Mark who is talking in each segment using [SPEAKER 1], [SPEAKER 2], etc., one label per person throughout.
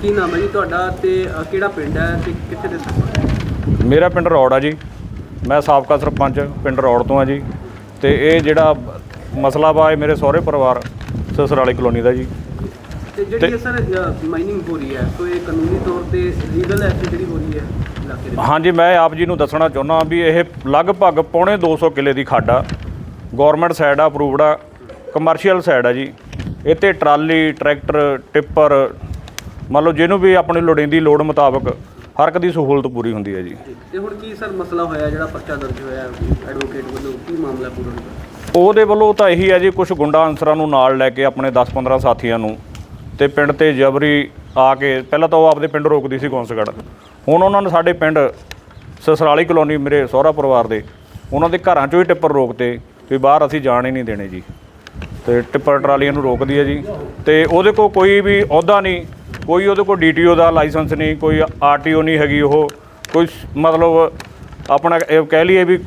[SPEAKER 1] ਕੀ ਨਾਮ ਹੈ ਜੀ ਤੁਹਾਡਾ ਤੇ ਅ, ਕਿਹੜਾ ਪਿੰਡ ਹੈ ਤੇ ਕਿੱਥੇ ਦੇ ਸਰਪੰਚ
[SPEAKER 2] ਮੇਰਾ ਪਿੰਡ ਰੌੜ ਆ ਜੀ। ਮੈਂ ਸਾਬਕਾ ਸਰਪੰਚ ਪਿੰਡ ਰੌੜ ਤੋਂ ਆ ਜੀ। ਤੇ ਇਹ ਜਿਹੜਾ ਮਸਲਾ ਵਾ ਇਹ ਮੇਰੇ ਸਹੁਰੇ ਪਰਿਵਾਰ ਸਸਰਾਲੀ ਕਲੋਨੀ ਦਾ ਜੀ।
[SPEAKER 1] ਤੇ ਜਿਹੜੀ ਇਹ ਸਰ ਮਾਈਨਿੰਗ ਹੋ ਰਹੀ ਹੈ ਸੋ ਇਹ ਕਾਨੂੰਨੀ ਤੌਰ ਤੇ ਲੀਗਲ ਹੈ ਜਿਹੜੀ ਹੋ ਰਹੀ ਹੈ ਇਲਾਕੇ ਦੇ ਵਿੱਚ?
[SPEAKER 2] ਹਾਂਜੀ ਮੈਂ ਆਪ ਜੀ ਨੂੰ ਦੱਸਣਾ ਚਾਹੁੰਦਾ ਵੀ ਇਹ ਲਗਭਗ ਪੌਣੇ 200 ਕਿੱਲੇ ਦੀ ਖਾਡ ਆ। ਗਵਰਨਮੈਂਟ ਸਾਈਡ ਆ ਅਪਰੂਵਡ ਆ। ਕਮਰਸ਼ੀਅਲ ਸਾਈਡ ਆ ਜੀ। ਤੇ ਟਰਾਲੀ ਟਰੈਕਟਰ ਟਿੱਪਰ ਮੰਨ ਲਓ ਜਿਹਨੂੰ ਵੀ ਆਪਣੀ ਲੋੜੀਂਦੀ ਲੋੜ ਮੁਤਾਬਕ ਹਰ ਇੱਕ ਦੀ ਸਹੂਲਤ ਪੂਰੀ ਹੁੰਦੀ ਹੈ ਜੀ।
[SPEAKER 1] ਤੇ ਹੁਣ ਕੀ ਸਰ ਮਸਲਾ ਹੋਇਆ ਜਿਹੜਾ ਪਰਚਾ ਦਰਜ ਹੋਇਆ ਐਡਵੋਕੇਟ ਵੱਲੋਂ? ਕੀ ਮਾਮਲਾ ਪੂਰਾ ਹੋਇਆ?
[SPEAKER 2] ਉਹਦੇ ਵੱਲੋਂ ਤਾਂ ਇਹੀ ਹੈ ਜੀ ਕੁਝ ਗੁੰਡਾ ਅਨਸਰਾਂ ਨੂੰ ਨਾਲ ਲੈ ਕੇ ਆਪਣੇ 10-15 ਸਾਥੀਆਂ ਨੂੰ ਤੇ ਪਿੰਡ ਤੇ ਜਬਰੀ ਆ ਕੇ ਪਹਿਲਾਂ ਤਾਂ ਉਹ ਆਪਦੇ ਪਿੰਡ ਰੋਕਦੀ ਸੀ ਗੌਂਸਗੜ੍ਹ ਹੁਣ ਉਹਨਾਂ ਨੇ ਸਾਡੇ ਪਿੰਡ ਸਸਰਾਲੀ ਕਲੋਨੀ ਮੇਰੇ ਸਹੁਰਾ ਪਰਿਵਾਰ ਦੇ ਉਹਨਾਂ ਦੇ ਘਰਾਂ ਚੋਂ ਹੀ ਟਿੱਪਰ ਰੋਕਤੇ ਵੀ ਬਾਹਰ ਅਸੀਂ ਜਾਣ ਹੀ ਨਹੀਂ ਦੇਣੇ ਜੀ। ਤੇ ਟਿੱਪਰ ਟਰਾਲੀਆਂ ਨੂੰ ਰੋਕਦੀ ਹੈ ਜੀ। ਤੇ ਉਹਦੇ ਕੋਲ ਕੋਈ ਵੀ ਅਹੁਦਾ ਨਹੀਂ ਕੋਈ ਉਹਦੇ ਕੋਲ ਡੀਟੀਓ ਦਾ ਲਾਇਸੈਂਸ ਨਹੀਂ ਕੋਈ ਆਰਟੀਓ ਨਹੀਂ ਹੈਗੀ ਉਹ ਕੋਈ ਮਤਲਬ ਆਪਣਾ ਇਹ ਕਹਿ ਲਈਏ ਵੀ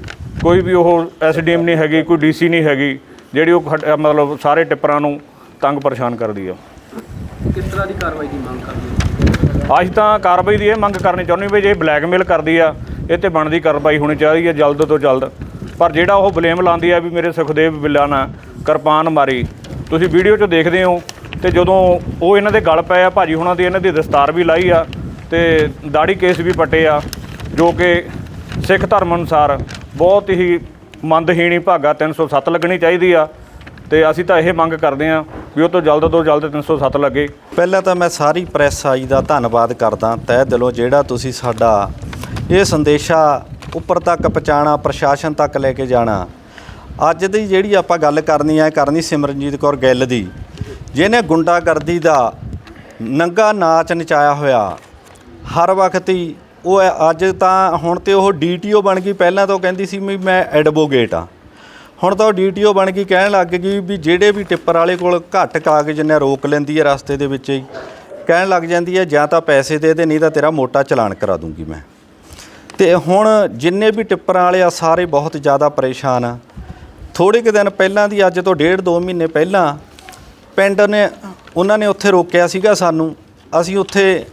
[SPEAKER 2] ਕੋਈ ਵੀ ਉਹ ਐਸਡੀਐਮ ਨਹੀਂ ਹੈਗੀ ਕੋਈ ਡੀਸੀ ਨਹੀਂ ਹੈਗੀ ਜਿਹੜੀ ਉਹ ਮਤਲਬ ਸਾਰੇ ਟਿੱਪਰਾਂ ਨੂੰ ਤੰਗ ਪਰੇਸ਼ਾਨ ਕਰਦੀ ਆ।
[SPEAKER 1] ਕਿਸ ਤਰ੍ਹਾਂ ਦੀ ਕਾਰਵਾਈ ਦੀ ਮੰਗ ਕਰਦੇ ਹੋ?
[SPEAKER 2] ਅੱਜ ਤਾਂ ਕਾਰਵਾਈ ਦੀ ਇਹ ਮੰਗ ਕਰਨੀ ਚਾਹੁੰਦੇ ਵੀ ਜੇ ਬਲੈਕਮੇਲ ਕਰਦੀ ਆ ਇਹ ਤੇ ਬਣਦੀ ਕਾਰਵਾਈ ਹੋਣੀ ਚਾਹੀਦੀ ਹੈ ਜਲਦ ਤੋਂ ਜਲਦ। ਪਰ ਜਿਹੜਾ ਉਹ ਬਲੇਮ ਲਾਉਂਦੀ ਆ ਵੀ ਮੇਰੇ ਸੁਖਦੇਵ ਬਿੱਲਾ ਨਾਲ ਕਿਰਪਾਨ ਮਾਰੀ ਤੁਸੀਂ ਵੀਡੀਓ 'ਚ ਦੇਖਦੇ ਹੋ ਤੇ ਜਦੋਂ ਉਹ ਇਹਨਾਂ ਦੇ ਗਲ ਪਏ ਆ, ਭਾਜੀ ਹੁਣਾਂ ਦੀ ਇਹਨਾਂ ਦੀ ਦਸਤਾਰ ਵੀ ਲਾਈ ਆ ਤੇ ਦਾੜੀ ਕੇਸ ਵੀ ਪਟੇ ਆ, ਜੋ ਕਿ ਸਿੱਖ ਧਰਮ ਅਨੁਸਾਰ ਬਹੁਤ ਹੀ ਮੰਦਹੀਣੀ ਭਾਗਾ 307 ਲੱਗਣੀ ਚਾਹੀਦੀ ਆ, ਤੇ ਅਸੀਂ ਤਾਂ ਇਹ ਮੰਗ ਕਰਦੇ ਆ ਵੀ ਉਹ ਤੋਂ ਜਲਦ ਤੋਂ ਜਲਦ 307 ਲੱਗੇ।
[SPEAKER 3] ਪਹਿਲਾਂ ਤਾਂ ਮੈਂ ਸਾਰੀ ਪ੍ਰੈਸ ਆਈ ਦਾ ਧੰਨਵਾਦ ਕਰਦਾ, ਤਹਿ ਦਿਲੋਂ ਜਿਹੜਾ ਤੁਸੀਂ ਸਾਡਾ ਇਹ ਸੰਦੇਸ਼ਾ ਉੱਪਰ ਤੱਕ ਪਹੁੰਚਾਉਣਾ, ਪ੍ਰਸ਼ਾਸਨ ਤੱਕ ਲੈ ਕੇ ਜਾਣਾ। ਅੱਜ ਦੀ ਜਿਹੜੀ ਆਪਾਂ ਗੱਲ ਕਰਨੀ ਹੈ ਕਰਨੀ ਸਿਮਰਨਜੀਤ ਕੌਰ ਗਿੱਲ ਦੀ। ਜਿਹਨੇ ਗੁੰਡਾਗਰਦੀ ਦਾ ਨੰਗਾ ਨਾਚ ਨਚਾਇਆ ਹੋਇਆ, ਹਰ ਵਕਤ ਹੀ ਉਹ ਅੱਜ ਤਾਂ ਹੁਣ ਤੇ ਉਹ ਡੀਟੀਓ ਬਣ ਗਈ। ਪਹਿਲਾਂ ਤਾਂ ਉਹ ਕਹਿੰਦੀ ਸੀ ਵੀ ਮੈਂ ਐਡਵੋਕੇਟ ਆ। ਹੁਣ ਤਾਂ ਉਹ ਡੀਟੀਓ ਬਣ ਗਈ, ਕਹਿਣ ਲੱਗ ਗਈ ਵੀ ਜਿਹੜੇ ਵੀ ਟਿੱਪਰ ਵਾਲੇ ਕੋਲ ਘੱਟ ਕਾਗਜ਼ ਨੇ, ਰੋਕ ਲੈਂਦੀ ਹੈ ਰਸਤੇ ਦੇ ਵਿੱਚ ਹੀ। ਕਹਿਣ ਲੱਗ ਜਾਂਦੀ ਹੈ ਜਾਂ ਤਾਂ ਪੈਸੇ ਦੇ ਦੇ, ਨਹੀਂ ਤਾਂ ਤੇਰਾ ਮੋਟਾ ਚਲਾਨ ਕਰਾ ਦੂੰਗੀ ਮੈਂ। ਤੇ ਹੁਣ ਜਿੰਨੇ ਵੀ ਟਿੱਪਰਾਂ ਵਾਲੇ ਆ, ਸਾਰੇ ਬਹੁਤ ਜ਼ਿਆਦਾ ਪਰੇਸ਼ਾਨ ਆ। ਥੋੜੇ ਕੁ ਦਿਨ ਪਹਿਲਾਂ ਦੀ, ਅੱਜ ਤੋਂ ਡੇਢ ਦੋ ਮਹੀਨੇ ਪਹਿਲਾਂ ਪਿੰਡ ਨੇ, ਉਹਨਾਂ ਨੇ ਉੱਥੇ ਰੋਕਿਆ ਸੀਗਾ ਸਾਨੂੰ। ਅਸੀਂ ਉੱਥੇ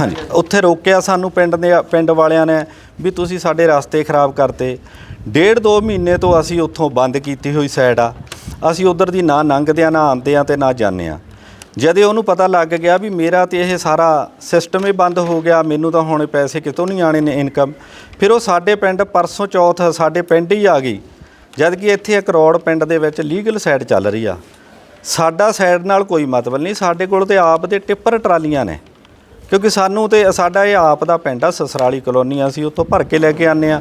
[SPEAKER 3] ਹਾਂਜੀ, ਉੱਥੇ ਰੋਕਿਆ ਸਾਨੂੰ ਪਿੰਡ ਦੇ, ਪਿੰਡ ਵਾਲਿਆਂ ਨੇ ਵੀ ਤੁਸੀਂ ਸਾਡੇ ਰਸਤੇ ਖਰਾਬ ਕਰਤੇ। ਡੇਢ ਦੋ ਮਹੀਨੇ ਤੋਂ ਅਸੀਂ ਉੱਥੋਂ ਬੰਦ ਕੀਤੀ ਹੋਈ ਸਾਈਡ ਆ। ਅਸੀਂ ਉਧਰ ਦੀ ਨਾ ਲੰਘਦੇ ਆ, ਨਾ ਆਉਂਦੇ ਆ ਤੇ ਨਾ ਜਾਂਦੇ ਆ। ਜਦੇ ਉਹਨੂੰ ਪਤਾ ਲੱਗ ਗਿਆ ਵੀ ਮੇਰਾ ਤੇ ਇਹ ਸਾਰਾ ਸਿਸਟਮ ਹੀ ਬੰਦ ਹੋ ਗਿਆ, ਮੈਨੂੰ ਤਾਂ ਹੁਣ ਪੈਸੇ ਕਿਤੋਂ ਨਹੀਂ ਆਣੇ ਨੇ ਇਨਕਮ ਫਿਰ ਉਹ ਸਾਡੇ ਪਿੰਡ ਪਰਸੋਂ ਚੌਥ ਸਾਡੇ ਪਿੰਡ ਹੀ ਆ ਗਈ। ਜਦ ਕਿ ਇੱਥੇ ਇੱਕ ਰੋਡ ਪਿੰਡ ਦੇ ਵਿੱਚ ਲੀਗਲ ਸਾਈਡ ਚੱਲ ਰਹੀ ਆ। ਸਾਡਾ ਸਾਈਡ ਨਾਲ ਕੋਈ ਮਤਲਬ ਨਹੀਂ, ਸਾਡੇ ਕੋਲ ਤੇ ਆਪ ਦੇ ਟਿੱਪਰ ਟਰਾਲੀਆਂ ਨੇ। ਕਿਉਂਕਿ ਸਾਨੂੰ ਤੇ ਸਾਡਾ ਇਹ ਆਪ ਦਾ ਪਿੰਡ ਆ, ਸਸਰਾਲੀ ਕਲੋਨੀ ਅਸੀਂ ਉੱਥੋਂ ਭਰ ਕੇ ਲੈ ਕੇ ਆਨੇ ਆ।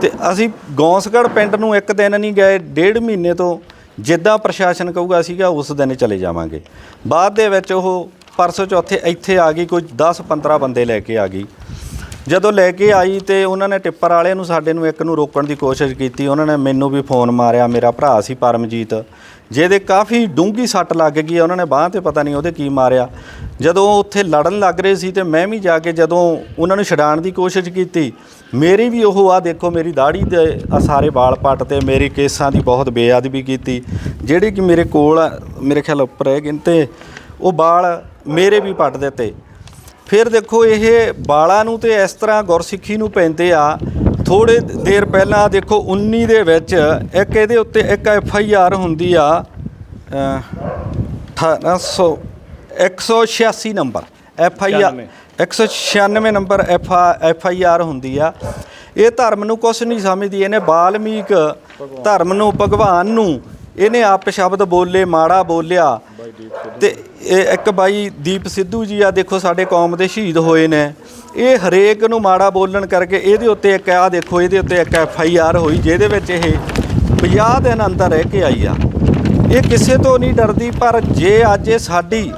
[SPEAKER 3] ਤੇ ਅਸੀਂ ਗੌਂਸਗੜ੍ਹ ਪਿੰਡ ਨੂੰ ਇੱਕ ਦਿਨ ਨਹੀਂ ਗਏ, ਡੇਢ ਮਹੀਨੇ ਤੋਂ ਜਿੱਦਾਂ ਪ੍ਰਸ਼ਾਸਨ ਕਹੂਗਾ ਸੀਗਾ, ਉਸ ਦਿਨ ਚਲੇ ਜਾਵਾਂਗੇ। ਬਾਅਦ ਦੇ ਵਿੱਚ ਉਹ ਪਰਸੋਂ ਚੌਥੇ ਇੱਥੇ ਆ ਗਈ, ਕੋਈ 10 15 ਬੰਦੇ ਲੈ ਕੇ ਆ ਗਈ। ਜਦੋਂ ਲੈ ਕੇ ਆਈ ਤੇ ਉਹਨਾਂ ਨੇ ਟਿੱਪਰ ਵਾਲਿਆਂ ਨੂੰ ਸਾਡੇ ਨੂੰ ਇੱਕ ਨੂੰ ਰੋਕਣ ਦੀ ਕੋਸ਼ਿਸ਼ ਕੀਤੀ, ਉਹਨਾਂ ਨੇ ਮੈਨੂੰ ਵੀ ਫੋਨ ਮਾਰਿਆ, ਮੇਰਾ ਭਰਾ ਸੀ ਪਰਮਜੀਤ, ਜਿਹਦੇ ਕਾਫੀ ਡੂੰਗੀ ਸੱਟ ਲੱਗ ਗਈ, ਉਹਨਾਂ ਨੇ ਬਾਹ ਤੇ ਪਤਾ ਨਹੀਂ ਉਹਦੇ ਕੀ ਮਾਰਿਆ। ਜਦੋਂ ਉੱਥੇ ਲੜਨ ਲੱਗ ਰਹੇ ਸੀ ਤੇ ਮੈਂ ਵੀ ਜਾ ਕੇ ਜਦੋਂ ਉਹਨਾਂ ਨੂੰ ਛਡਾਉਣ ਦੀ ਕੋਸ਼ਿਸ਼ ਕੀਤੀ, ਮੇਰੀ ਵੀ ਉਹ ਆ ਦੇਖੋ ਮੇਰੀ ਦਾੜੀ ਦੇ ਆ ਸਾਰੇ ਵਾਲ ਪੱਟ ਤੇ ਮੇਰੀ ਕੇਸਾਂ ਦੀ ਬਹੁਤ ਬੇਅਦਬੀ ਕੀਤੀ, ਜਿਹੜੀ ਕਿ ਮੇਰੇ ਕੋਲ, ਮੇਰੇ ਖਿਆਲ ਉੱਪਰ ਹੈ ਤੇ ਉਹ ਵਾਲ ਮੇਰੇ ਵੀ ਪੱਟ ਦਿੱਤੇ। ਫਿਰ ਦੇਖੋ ਇਹ ਬਾਲਾਂ ਨੂੰ ਤੇ ਇਸ ਤਰ੍ਹਾਂ ਗੁਰਸਿੱਖੀ ਨੂੰ ਪੈਂਦੇ ਆ। ਥੋੜੇ ਦੇਰ ਪਹਿਲਾਂ ਦੇਖੋ 19 ਦੇ ਵਿੱਚ ਇੱਕ ਇਹਦੇ ਉੱਤੇ ਇੱਕ ਐਫ ਆਈ ਆਰ ਹੁੰਦੀ ਆ ਅਹ, 1800 186 number F I R 196 number F F I R ਹੁੰਦੀ ਆ। ਇਹ ਧਰਮ ਨੂੰ ਕੁਛ ਨਹੀਂ ਸਮਝਦੀ ਇਹਨੇ ਬਾਲਮੀਕ ਧਰਮ ਨੂੰ ਭਗਵਾਨ ਨੂੰ ਇਹਨੇ ਆਪ ਸ਼ਬਦ ਬੋਲੇ ਮਾੜਾ ਬੋਲਿਆ। ਤੇ ਇਹ ਇੱਕ ਬਾਈ ਦੀਪ ਸਿੱਧੂ ਜੀ ਆ ਦੇਖੋ ਸਾਡੇ ਕੌਮ ਦੇ ਸ਼ਹੀਦ ਹੋਏ ਨੇ। ਇਹ ਹਰੇਕ ਨੂੰ ਮਾੜਾ ਬੋਲਣ ਕਰਕੇ ਇਹਦੇ ਉੱਤੇ ਇੱਕ ਆ ਦੇਖੋ ਇਹਦੇ ਉੱਤੇ ਇੱਕ ਐਫ ਆਈ ਆਰ ਹੋਈ ਜਿਹਦੇ ਵਿੱਚ ਇਹ 50 ਦਿਨ ਅੰਦਰ ਰਹਿ ਕੇ ਆਈ ਆ। ਇਹ ਕਿਸੇ ਤੋਂ ਨਹੀਂ ਡਰਦੀ ਪਰ ਜੇ ਅੱਜ ਇਹ ਸਾਡੀ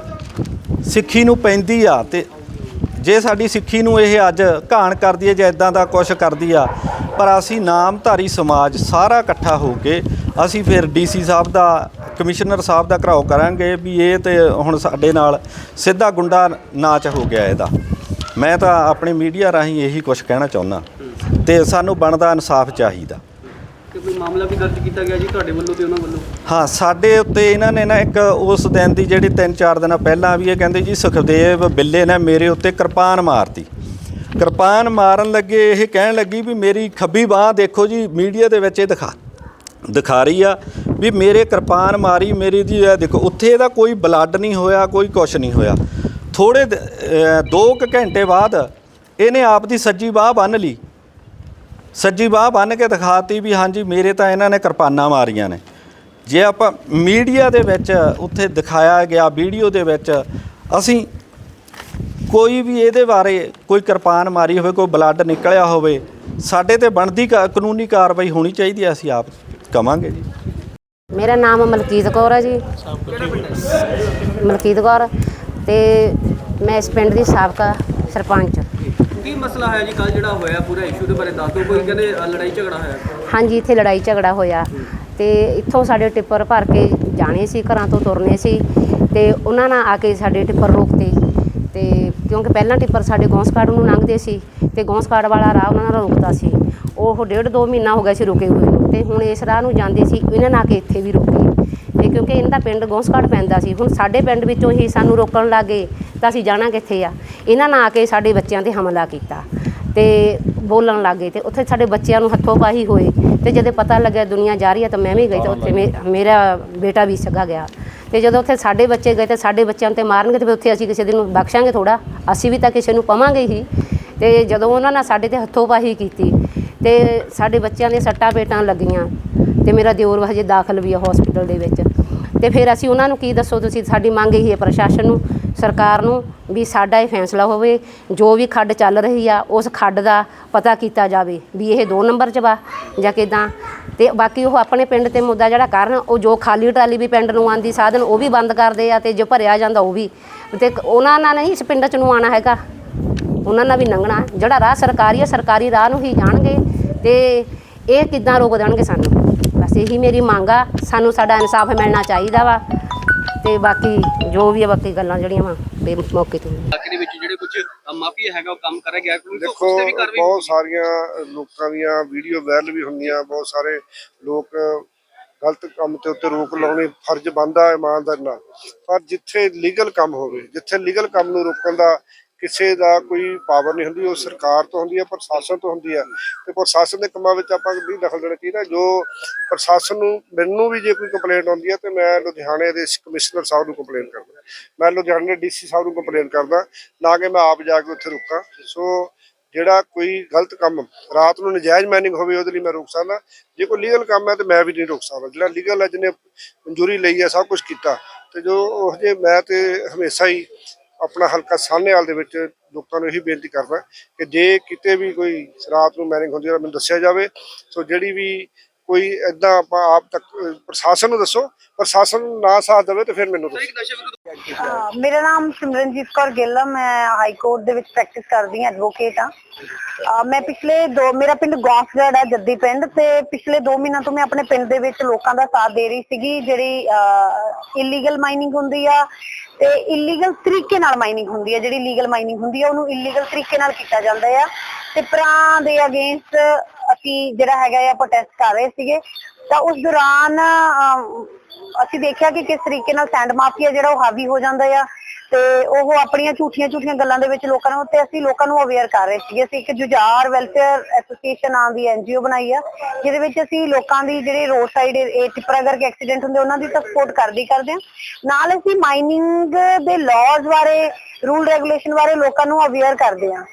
[SPEAKER 3] ਸਿੱਖੀ ਨੂੰ ਪੈਂਦੀ ਆ ਤੇ ਜੇ ਸਾਡੀ ਸਿੱਖੀ ਨੂੰ ਇਹ ਅੱਜ ਘਾਣ ਕਰਦੀ ਹੈ ਜਾਂ ਇਦਾਂ ਦਾ ਕੁਝ ਕਰਦੀ ਆ, ਪਰ ਅਸੀਂ ਨਾਮਧਾਰੀ ਸਮਾਜ ਸਾਰਾ ਇਕੱਠਾ ਹੋ ਕੇ ਅਸੀਂ ਫਿਰ ਡੀਸੀ ਸਾਹਿਬ ਦਾ, ਕਮਿਸ਼ਨਰ ਸਾਹਿਬ ਦਾ ਘਰਾਓ ਕਰਾਂਗੇ ਵੀ ਇਹ ਤੇ ਹੁਣ ਸਾਡੇ ਨਾਲ ਸਿੱਧਾ ਗੁੰਡਾ ਨਾਚ ਹੋ ਗਿਆ ਇਹਦਾ। ਮੈਂ ਤਾਂ ਆਪਣੇ ਮੀਡੀਆ ਰਾਹੀਂ ਇਹੀ ਕੁਝ ਕਹਿਣਾ ਚਾਹੁੰਦਾ ਤੇ ਸਾਨੂੰ ਬਣਦਾ ਇਨਸਾਫ ਚਾਹੀਦਾ।
[SPEAKER 1] ਕਿ ਕੋਈ ਮਾਮਲਾ ਵੀ ਦਰਜ ਕੀਤਾ ਗਿਆ ਜੀ ਤੁਹਾਡੇ ਵੱਲੋਂ ਤੇ ਉਹਨਾਂ ਵੱਲੋਂ?
[SPEAKER 3] ਹਾਂ, ਸਾਡੇ ਉੱਤੇ ਇਹਨਾਂ ਨੇ ਨਾ ਇੱਕ ਉਸ ਦਿਨ ਦੀ ਜਿਹੜੀ 3-4 ਦਿਨਾਂ ਪਹਿਲਾਂ ਵੀ ਇਹ ਕਹਿੰਦੇ ਜੀ ਸੁਖਦੇਵ ਬਿੱਲੇ ਨੇ ਮੇਰੇ ਉੱਤੇ ਕਿਰਪਾਨ ਮਾਰਤੀ। ਕਿਰਪਾਨ ਮਾਰਨ ਲੱਗੇ ਇਹ ਕਹਿਣ ਲੱਗੀ ਵੀ ਮੇਰੀ ਖੱਬੀ ਬਾਹ ਦੇਖੋ ਜੀ, ਮੀਡੀਆ ਦੇ ਵਿੱਚ ਇਹ ਦਿਖਾ ਦਿਖਾ ਰਹੀ ਆ ਵੀ ਮੇਰੇ ਕਿਰਪਾਨ ਮਾਰੀ ਮੇਰੀ ਜੀ ਦੇਖੋ, ਉੱਥੇ ਇਹਦਾ ਕੋਈ ਬਲੱਡ ਨਹੀਂ ਹੋਇਆ, ਕੋਈ ਕੁਛ ਨਹੀਂ ਹੋਇਆ। ਥੋੜੇ 2 ਘੰਟੇ ਬਾਅਦ ਇਹਨੇ ਆਪ ਦੀ ਸੱਜੀ ਬਾਹ ਬੰਨ ਲਈ। ਸੱਜੀ ਬਾਹ ਬੰਨ ਕੇ ਦਿਖਾਤੀ ਵੀ ਹਾਂਜੀ, ਮੇਰੇ ਤਾਂ ਇਹਨਾਂ ਨੇ ਕਿਰਪਾਨਾਂ ਮਾਰੀਆਂ ਨੇ। ਜੇ ਆਪਾਂ ਮੀਡੀਆ ਦੇ ਵਿੱਚ ਉੱਥੇ ਦਿਖਾਇਆ ਗਿਆ, ਵੀਡੀਓ ਦੇ ਵਿੱਚ ਅਸੀਂ ਕੋਈ ਵੀ ਇਹਦੇ ਬਾਰੇ ਕੋਈ ਕਿਰਪਾਨ ਮਾਰੀ ਹੋਵੇ, ਕੋਈ ਬਲੱਡ ਨਿਕਲਿਆ ਹੋਵੇ, ਸਾਡੇ ਤੇ ਬਣਦੀ ਕਾ- ਕਾਨੂੰਨੀ ਕਾਰਵਾਈ ਹੋਣੀ ਚਾਹੀਦੀ ਹੈ ਅਸੀਂ ਆਪ ਕਵਾਂਗੇ ਜੀ।
[SPEAKER 4] ਮੇਰਾ ਨਾਮ ਮਲਕੀਤ ਕੌਰ ਹੈ ਜੀ। ਮਲਕੀਤ ਕੌਰ ਤੇ ਮੈਂ ਇਸ ਪਿੰਡ ਦੀ ਸਾਬਕਾ ਸਰਪੰਚ।
[SPEAKER 1] ਕੀ ਮਸਲਾ ਹੈ ਜੀ? ਕੱਲ ਜਿਹੜਾ ਹੋਇਆ ਪੂਰਾ ਇਸ਼ੂ ਦੇ ਬਾਰੇ ਦੱਸ ਦਿਓ। ਕੋਈ ਕਹਿੰਦੇ ਅ, ਲੜਾਈ ਝਗੜਾ ਹੋਇਆ।
[SPEAKER 4] ਹਾਂਜੀ ਇੱਥੇ ਲੜਾਈ ਝਗੜਾ ਹੋਇਆ। ਤੇ ਇੱਥੋਂ ਸਾਡੇ ਟਿੱਪਰ ਭਰ ਕੇ ਜਾਣੇ ਸੀ ਘਰਾਂ ਤੋਂ ਤੁਰਨੇ ਸੀ। ਤੇ ਉਹਨਾਂ ਨਾਲ ਆ ਕੇ ਸਾਡੇ ਟਿੱਪਰ ਰੋਕਤੇ। ਤੇ ਕਿਉਂਕਿ ਪਹਿਲਾਂ ਟਿੱਪਰ ਸਾਡੇ ਗੌਂਸਕਾੜ ਨੂੰ ਲੰਘਦੇ ਸੀ ਤੇ ਗੌਂਸਕਾੜ ਵਾਲਾ ਰਾਹ ਉਹਨਾਂ ਨਾਲ ਰੁਕਦਾ ਸੀ। ਉਹ ਡੇਢ ਦੋ ਮਹੀਨਾ ਹੋ ਗਿਆ ਸੀ ਰੁਕੇ ਹੋਏ ਨੂੰ ਤੇ ਹੁਣ ਇਸ ਰਾਹ ਨੂੰ ਜਾਂਦੇ ਸੀ ਇਹਨਾਂ ਨਾਲ ਆ ਕੇ ਇੱਥੇ ਵੀ ਰੁਕੇ ਤੇ ਕਿਉਂਕਿ ਇਹਨਾਂ ਦਾ ਪਿੰਡ ਗੌਂਸਕਾੜ ਪੈਂਦਾ ਸੀ। ਹੁਣ ਸਾਡੇ ਪਿੰਡ ਵਿੱਚੋਂ ਹੀ ਸਾਨੂੰ ਰੋਕਣ ਲੱਗੇ ਤਾਂ ਅਸੀਂ ਜਾਣਾ ਕਿੱਥੇ ਆ? ਇਹਨਾਂ ਨਾਲ ਆ ਕੇ ਸਾਡੇ ਬੱਚਿਆਂ ਤੇ ਹਮਲਾ ਕੀਤਾ ਤੇ ਬੋਲਣ ਲੱਗੇ ਤੇ ਉੱਥੇ ਸਾਡੇ ਬੱਚਿਆਂ ਨੂੰ ਹੱਥੋਂ ਪਾਹੀ ਹੋਏ ਤੇ ਜਦੋਂ ਪਤਾ ਲੱਗਿਆ ਦੁਨੀਆ ਜਾ ਰਹੀ ਹੈ ਤਾਂ ਮੈਂ ਵੀ ਗਈ ਤੇ ਉੱਥੇ ਮੇ- ਮੇਰਾ ਬੇਟਾ ਵੀ ਸਗਾ ਗਿਆ। ਤੇ ਜਦੋਂ ਉੱਥੇ ਸਾਡੇ ਬੱਚੇ ਗਏ ਤੇ ਸਾਡੇ ਬੱਚਿਆਂ ਤੇ ਮਾਰਨਗੇ ਤੇ ਫਿਰ ਉੱਥੇ ਅਸੀਂ ਕਿਸੇ ਦਿਨ ਨੂੰ ਬਖਸ਼ਾਂਗੇ ਥੋੜਾ ਅਸੀਂ ਵੀ ਤਾਂ ਕਿਸੇ ਨੂੰ ਪਵਾਂਗੇ ਹੀ। ਤੇ ਜਦੋਂ ਉਹਨਾਂ ਨਾਲ ਸਾਡੇ ਤੇ ਹੱਥੋਂ ਪਾਹੀ ਕੀਤੀ ਤੇ ਸਾਡੇ ਬੱਚਿਆਂ ਦੇ ਸੱਟਾਂ ਪੇਟਾਂ ਲੱਗੀਆਂ ਤੇ ਮੇਰਾ ਦਿਓਰ ਹਜੇ ਦਾਖਲ ਵੀ ਆ ਹਸਪੀਟਲ ਦੇ ਵਿੱਚ। ਤੇ ਫਿਰ ਅਸੀਂ ਉਹਨਾਂ ਨੂੰ ਕੀ ਦੱਸੋ ਤੁਸੀਂ, ਸਾਡੀ ਮੰਗ ਇਹੀ ਹੈ ਪ੍ਰਸ਼ਾਸਨ ਨੂੰ, ਸਰਕਾਰ ਨੂੰ ਵੀ ਸਾਡਾ ਇਹ ਫੈਸਲਾ ਹੋਵੇ, ਜੋ ਵੀ ਖੱਡ ਚੱਲ ਰਹੀ ਆ, ਉਸ ਖੱਡ ਦਾ ਪਤਾ ਕੀਤਾ ਜਾਵੇ ਵੀ ਇਹ 2 ਨੰਬਰ 'ਚ ਵਾ ਜਾਂ ਕਿਦਾਂ। ਤੇ ਬਾਕੀ ਉਹ ਆਪਣੇ ਪਿੰਡ ਤੇ ਮੁੱਦਾ ਜਿਹੜਾ ਕਰਨ, ਉਹ ਜੋ ਖਾਲੀ ਟਰਾਲੀ ਵੀ ਪਿੰਡ ਨੂੰ ਆਂਦੀ ਸਾਧਨ, ਉਹ ਵੀ ਬੰਦ ਕਰਦੇ ਆ ਤੇ ਜੋ ਭਰਿਆ ਜਾਂਦਾ ਉਹ ਵੀ। ਤੇ ਉਹਨਾਂ ਨਾਲ ਨਹੀਂ, ਇਸ ਪਿੰਡ 'ਚ ਨੂੰ ਆਣਾ ਹੈਗਾ। ਉਹਨਾਂ ਨਾਲ ਵੀ ਲੰਘਣਾ ਜਿਹੜਾ ਰਾਹ ਸਰਕਾਰੀ ਹੈ ਸਰਕਾਰੀ ਰਾਹ ਨੂੰ ਹੀ ਜਾਣਗੇ ਤੇ ਇਹ ਕਿੱਦਾਂ ਰੋਕ ਦੇਣਗੇ ਸਾਨੂੰ। ਬਸ ਇਹੀ ਮੇਰੀ ਮੰਗ ਆ ਸਾਨੂੰ ਸਾਡਾ ਇਨਸਾਫ ਮਿਲਣਾ ਚਾਹੀਦਾ ਵਾ ਤੇ ਬਾਕੀ ਜੋ ਵੀ ਆ ਬਾਕੀ ਗੱਲਾਂ ਜਿਹੜੀਆਂ ਵਾ ਤੇ ਮੌਕੇ ਤੇ।
[SPEAKER 1] ਇਲਾਕੇ ਦੇ ਵਿੱਚ ਜਿਹੜੇ ਕੁਝ ਮਾਫੀਆ ਹੈਗਾ ਉਹ ਕੰਮ ਕਰ ਗਿਆ ਕੋਈ
[SPEAKER 5] ਦੇਖੋ ਬਹੁਤ ਸਾਰੀਆਂ ਲੋਕਾਂ ਦੀਆਂ ਵੀਡੀਓ ਵਾਇਰਲ ਵੀ ਹੁੰਦੀਆਂ ਬਹੁਤ ਸਾਰੇ ਲੋਕ ਗਲਤ ਕੰਮ ਤੇ ਉੱਤੇ ਰੋਕ ਲਾਉਣੀ ਫਰਜ਼ ਬਣਦਾ ਹੈ ਇਮਾਨਦਾਰ ਨਾਲ। ਪਰ ਜਿੱਥੇ ਲੀਗਲ ਕੰਮ ਹੋਵੇ ਜਿੱਥੇ ਲੀਗਲ ਕੰਮ ਨੂੰ ਰੋਕਣ ਦਾ ਕਿਸੇ ਦਾ ਕੋਈ ਪਾਵਰ ਨਹੀਂ ਹੁੰਦੀ, ਉਹ ਸਰਕਾਰ ਤੋਂ ਹੁੰਦੀ ਹੈ ਪ੍ਰਸ਼ਾਸਨ ਤੋਂ ਹੁੰਦੀ ਹੈ ਤੇ ਪ੍ਰਸ਼ਾਸਨ ਦੇ ਕੰਮਾਂ ਵਿੱਚ ਆਪਾਂ ਨਹੀਂ ਦਖਲ ਦੇਣਾ ਚਾਹੀਦਾ। ਜੋ ਪ੍ਰਸ਼ਾਸਨ ਨੂੰ ਮੈਨੂੰ ਵੀ ਜੇ ਕੋਈ ਕੰਪਲੇਂਟ ਆਉਂਦੀ ਹੈ ਤੇ ਮੈਂ ਲੁਧਿਆਣੇ ਦੇ ਕਮਿਸ਼ਨਰ ਸਾਹਿਬ ਨੂੰ ਕੰਪਲੇਂਟ ਕਰਦਾ। ਮੈਂ ਲੁਧਿਆਣੇ ਦੇ ਡੀਸੀ ਸਾਹਿਬ ਨੂੰ ਕੰਪਲੇਂਟ ਕਰਦਾ, ਨਾ ਕਿ ਮੈਂ ਆਪ ਜਾ ਕੇ ਉੱਥੇ ਰੁਕਾਂ। ਸੋ ਜਿਹੜਾ ਕੋਈ ਗਲਤ ਕੰਮ ਰਾਤ ਨੂੰ ਨਜਾਇਜ਼ ਮਾਈਨਿੰਗ ਹੋਵੇ, ਉਹਦੇ ਲਈ ਮੈਂ ਰੋਕ ਸਕਦਾ। ਜੇ ਕੋਈ ਲੀਗਲ ਕੰਮ ਹੈ, ਤੇ ਮੈਂ ਵੀ ਨਹੀਂ ਰੋਕ ਸਕਦਾ। ਜਿਹੜਾ ਲੀਗਲ ਹੈ, ਜਿਹਨੇ ਮਨਜ਼ੂਰੀ ਲਈ ਹੈ, ਸਭ ਕੁਝ ਕੀਤਾ। ਤੇ ਜੋ ਉਹ ਜੇ ਮੈਂ ਤੇ ਹਮੇਸ਼ਾ ਹੀ ਆਪਣਾ ਹਲਕਾ ਸਾਹਨੇਵਾਲ ਦੇ ਵਿੱਚ ਲੋਕਾਂ ਨੂੰ ਇਹੀ ਬੇਨਤੀ ਕਰਦਾ ਕਿ ਜੇ ਕਿਤੇ ਵੀ ਕੋਈ ਰਾਤ ਨੂੰ ਮੈਨਿੰਗ ਹੁੰਦੀ ਹੈ ਮੈਨੂੰ ਦੱਸਿਆ ਜਾਵੇ। ਸੋ ਜਿਹੜੀ ਵੀ ਕੋਈ ਇਦਾਂ ਆਪਾਂ ਆਪ ਤੱਕ, ਪ੍ਰਸ਼ਾਸਨ ਨੂੰ ਦੱਸੋ, ਪ੍ਰਸ਼ਾਸਨ ਨਾ ਸਾਥ ਦੇਵੇ ਤੇ ਫਿਰ ਮੈਨੂੰ ਦੱਸੋ।
[SPEAKER 6] ਮੇਰਾ ਨਾਮ ਸਿਮਰਨਜੀਤ ਕੌਰ ਗਿੱਲ ਆ, ਮੈਂ ਹਾਈ ਕੋਰਟ ਦੇ ਵਿੱਚ ਪ੍ਰੈਕਟਿਸ ਕਰਦੀ ਹਾਂ, ਐਡਵੋਕੇਟ ਆ ਮੈਂ ਪਿਛਲੇ ਦੋ, ਮੇਰਾ ਪਿੰਡ ਗੌਂਸਗੜ ਆ ਜੱਦੀ ਪਿੰਡ ਤੇ ਪਿਛਲੇ 2 ਮਹੀਨਾ ਤੋਂ ਮੈਂ ਆਪਣੇ ਪਿੰਡ ਦੇ ਵਿੱਚ ਲੋਕਾਂ ਦਾ ਸਾਥ ਦੇ ਰਹੀ ਸੀਗੀ, ਜਿਹੜੀ ਇਲੀਗਲ ਮਾਈਨਿੰਗ ਹੁੰਦੀ ਆ ਤੇ ਇਲੀਗਲ ਤਰੀਕੇ ਨਾਲ ਮਾਈਨਿੰਗ ਹੁੰਦੀ ਹੈ ਜਿਹੜੀ ਲੀਗਲ ਮਾਈਨਿੰਗ ਹੁੰਦੀ ਆ ਉਹਨੂੰ ਇਲੀਗਲ ਤਰੀਕੇ ਨਾਲ ਕੀਤਾ ਜਾਂਦਾ ਆ। ਤੇ ਪਰਾਂ ਦੇ ਅਗੇਂਸਟ ਅਸੀਂ ਜਿਹੜਾ ਹੈਗਾ ਆ ਪ੍ਰੋਟੈਸਟ ਕਰ ਰਹੇ ਸੀਗੇ। ਤਾਂ ਉਸ ਦੌਰਾਨ ਅਮ, ਅਸੀਂ ਦੇਖਿਆ ਕਿ ਕਿਸ ਤਰੀਕੇ ਨਾਲ ਸੈਂਡ ਮਾਫੀਆ ਜਿਹੜਾ ਉਹ ਹਾਵੀ ਹੋ ਜਾਂਦਾ ਆ। ਤੇ ਉਹ ਆਪਣੀਆਂ ਝੂਠੀਆਂ ਝੂਠੀਆਂ ਗੱਲਾਂ ਦੇ ਵਿੱਚ ਲੋਕਾਂ ਨੂੰ ਤੇ ਅਸੀਂ ਲੋਕਾਂ ਨੂੰ ਅਵੇਅਰ ਕਰ ਰਹੇ ਸੀਗੇ। ਅਸੀਂ ਇੱਕ ਜੁਝਾਰ ਵੈਲਫੇਅਰ ਐਸੋਸੀਏਸ਼ਨ ਨਾਂ ਦੀ ਐਨਜੀਓ ਬਣਾਈ ਆ, ਜਿਹਦੇ ਵਿੱਚ ਅਸੀਂ ਲੋਕਾਂ ਦੀ ਜਿਹੜੇ ਰੋਡ ਸਾਈਡ ਇਹ ਟਿੱਪਰ ਕਰਕੇ ਐਕਸੀਡੈਂਟ ਹੁੰਦੇ, ਉਹਨਾਂ ਦੀ ਤਾਂ ਸਪੋਰਟ ਕਰਦੀ ਕਰਦੇ ਆ। ਨਾਲ ਅਸੀਂ ਮਾਈਨਿੰਗ ਦੇ ਲਾਜ਼ ਬਾਰੇ ਰੂਲ ਰੈਗੂਲੇਸ਼ਨ ਬਾਰੇ ਲੋਕਾਂ ਨੂੰ ਅਵੇਅਰ ਕਰਦੇ ਆ।